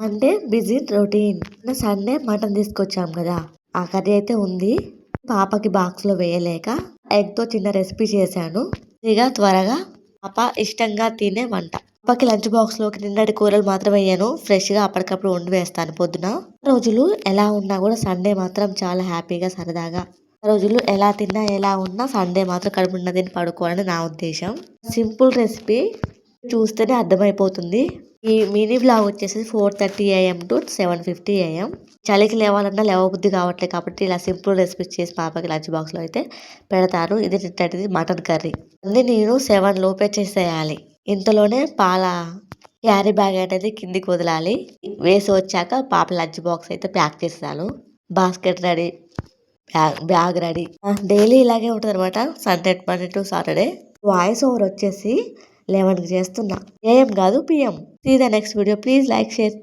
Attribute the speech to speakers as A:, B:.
A: అంటే busy routine. Sunday mutton తీసుకొచ్చాం కదా. ఆ కర్రీ అయితే ఉంది. పాపకి బాక్స్లో వేయలేక ఎగ్తో చిన్న రెసిపీ చేశాను. ఇక త్వరగా పాప ఇష్టంగా తినే వంట. పాపకి లంచ్ బాక్స్లోకి నిన్నటి కూరలు మాత్రం వేయను. ఫ్రెష్గా అప్పటికప్పుడు వండి వేస్తాను పొద్దున. రోజులు ఎలా ఉన్నా కూడా సండే మాత్రం చాలా హ్యాపీగా సరదాగా. రోజులు ఎలా తిన్నా ఎలా ఉన్నా సండే మాత్రం కడుపు నిండా తిని పడుకోవాలని నా ఉద్దేశం. సింపుల్ రెసిపీ చూస్తేనే అర్థమైపోతుంది. ఈ మినీ బ్లాగ్ వచ్చేసి four thirty AM to seven fifty AM చలికి లేవాలన్నా లేవబుద్ధి కావట్లేదు కాబట్టి ఇలా సింపుల్ రెసిపీస్ చేసి పాపకి లంచ్ బాక్స్లో అయితే పెడతాను ఇది నిన్నటిది మటన్ కర్రీ. అన్ని నేను సెవెన్ లోపే చేసేయాలి. ఇంతలోనే పాల క్యారీ బ్యాగ్ అనేది కిందికి వదలాలి. వేసి వచ్చాక పాప లంచ్ బాక్స్ అయితే ప్యాక్ చేస్తాను. Basket ready. Bag bag ready. Daily ఇలాగే ఉంటుంది అనమాట Sunday Monday to Saturday. Voice over వచ్చేసి లెవెన్కి చేస్తున్నా. ఏఎం కాదు PM see the next video please like share